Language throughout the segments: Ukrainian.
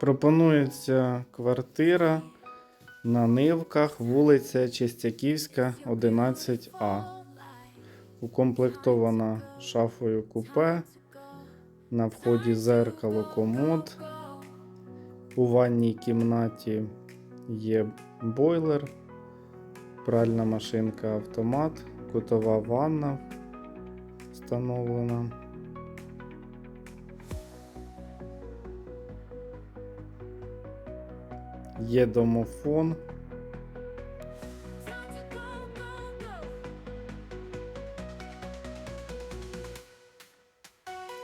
Пропонується квартира на Нивках, вулиця Чистяківська, 11А. Укомплектована шафою купе. На вході зеркало комод. У ванній кімнаті є бойлер, пральна машинка автомат, кутова ванна встановлена. Є домофон.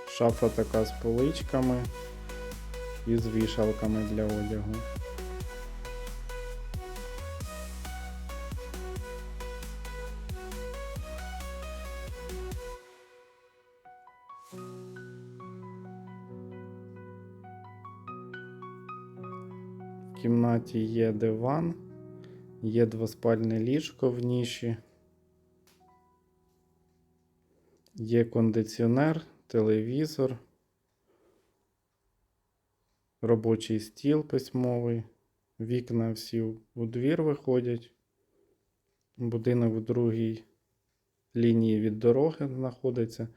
Шафа така з поличками і з вішалками для одягу. В кімнаті є диван, є двоспальне ліжко в ніші, є кондиціонер, телевізор, робочий стіл письмовий, вікна всі у двір виходять. Будинок в другій лінії від дороги знаходиться.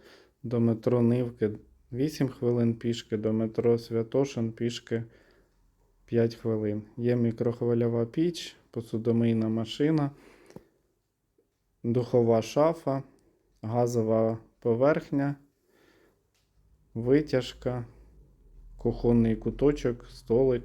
До метро Нивки 8 хвилин пішки, до метро Святошин пішки 5 хвилин. Є мікрохвильова піч, посудомийна машина, духова шафа, газова поверхня, витяжка, кухонний куточок, столик